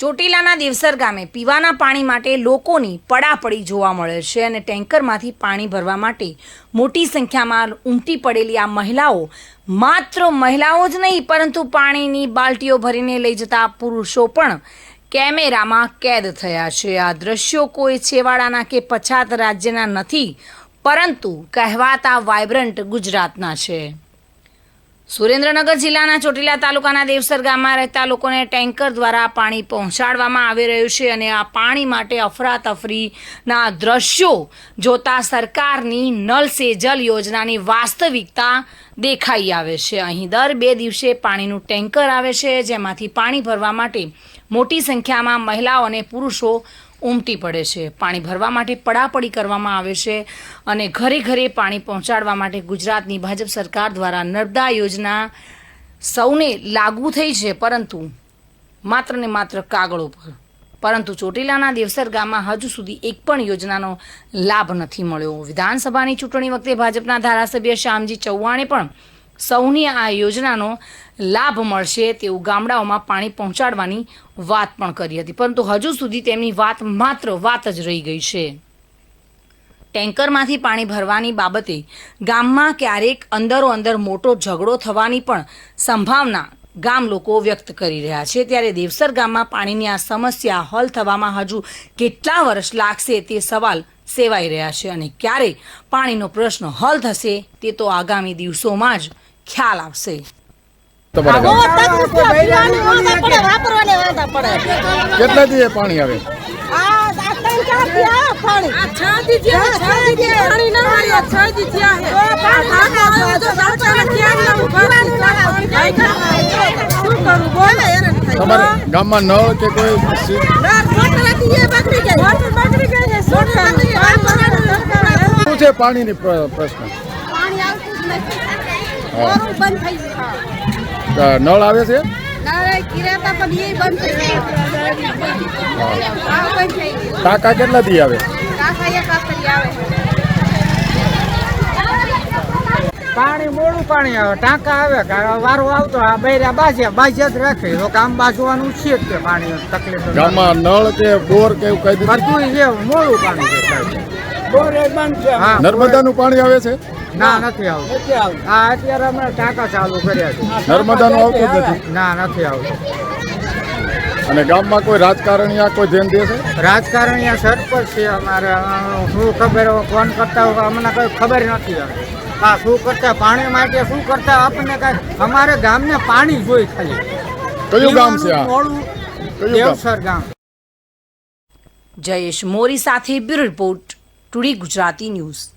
ચોટીલાના દેવસર ગામે પીવાના પાણી માટે લોકોની પડાપડી જોવા મળે છે અને ટેન્કરમાંથી પાણી ભરવા માટે મોટી સંખ્યામાં ઉમટી પડેલી આ મહિલાઓ માત્ર મહિલાઓ જ નહીં, પરંતુ પાણીની બાલટીઓ ભરીને લઈ જતા પુરુષો પણ કેમેરામાં કેદ થયા છે. આ દ્રશ્યો કોઈ છેવાડાના કે પછાત રાજ્યના નથી, પરંતુ કહેવાતા વાઇબ્રન્ટ ગુજરાતના છે. સુરેન્દ્રનગર જિલ્લાના ચોટીલા તાલુકાના દેવસર ગામમાં રહેતા લોકોને ટેન્કર દ્વારા પાણી પહોંચાડવામાં આવી રહ્યું છે અને આ પાણી માટે અફરાતફરીના દ્રશ્યો જોતા સરકારની નલ સે જલ યોજનાની વાસ્તવિકતા દેખાઈ આવે છે. અહીં દર બે દિવસે પાણીનું ટેન્કર આવે છે, જેમાંથી પાણી ભરવા માટે મોટી સંખ્યામાં મહિલાઓ અને પુરુષો ઉમટી પડે છે. પાણી ભરવા માટે પડાપડી કરવામાં આવે છે અને ઘરે ઘરે પાણી પહોંચાડવા માટે ગુજરાતની ભાજપ સરકાર દ્વારા નર્મદા યોજના સૌને લાગુ થઈ છે, પરંતુ માત્ર ને માત્ર કાગળો પર. પરંતુ ચોટીલાના દેવસર ગામમાં હજુ સુધી એક પણ યોજનાનો લાભ નથી મળ્યો. વિધાનસભાની ચૂંટણી વખતે ભાજપના ધારાસભ્ય શ્યામજી ચૌહાણે પણ સૌની આ યોજનાનો લાભ મળશે તેવું ગામડાઓમાં પાણી પહોંચાડવાની વાત પણ કરી હતી. પરંતુ હજુ સુધી તેમની વાત માત્ર વાત જ રહી ગઈ છે. ટેન્કરમાંથી પાણી ભરવાની બાબતે ગામમાં ક્યારેક અંદરો અંદર મોટો ઝઘડો થવાની પણ સંભાવના ગામ લોકો વ્યક્ત કરી રહ્યા છે. ત્યારે દેવસર ગામમાં પાણીની આ સમસ્યા હલ થવામાં હજુ કેટલા વર્ષ લાગશે તે સવાલ સેવાઈ રહ્યા છે અને ક્યારે પાણીનો પ્રશ્ન હલ થશે તે તો આગામી દિવસોમાં જ ખ્યાલ આવશે. કેટલા દી પાણી આવે. તમારા ગામમાં નળ કે કોઈ. શું છે. પાણીની પ્રશ્ન. હા. બંધ થઈ ગયું. નળ આવે છે? કાકા કેટલા થી આવે? કાકા એક આખરી આવે. પાણી મોડું પાણી આવે. ટાંકા આવે વારો આવતો આ બૈરા બાજ્યા બાજ્યા જ રાખે. તો કામ બાજવાનું છે જ તે પાણી તકલીફ ગામમાં નળ કે બોર કે એવું કઈ બધું મોડું પાણી નર્મદાનું પાણી આવે છે? ના નથી આવતું. હા અત્યારે અમે ટાંકા ચાલુ કર્યા છે. નર્મદાનું આવતું નથી. ના નથી આવતું. અને ગામમાં કોઈ રાજકારણી કોઈ ધ્યાન દે છે? રાજકારણીય સરપંચ છે અમારે. શું ખબર ફોન કરતા હોય અમને કઈ ખબર નથી. હા શું કરતા પાણી માટે શું કરતા આપણને કઈ અમારે ગામને પાણી જોઈ ખાલી. કયું ગામ છે આ? દેવસર ગામ. જયેશ મોરી સાથે bureau report. Today Gujarati News.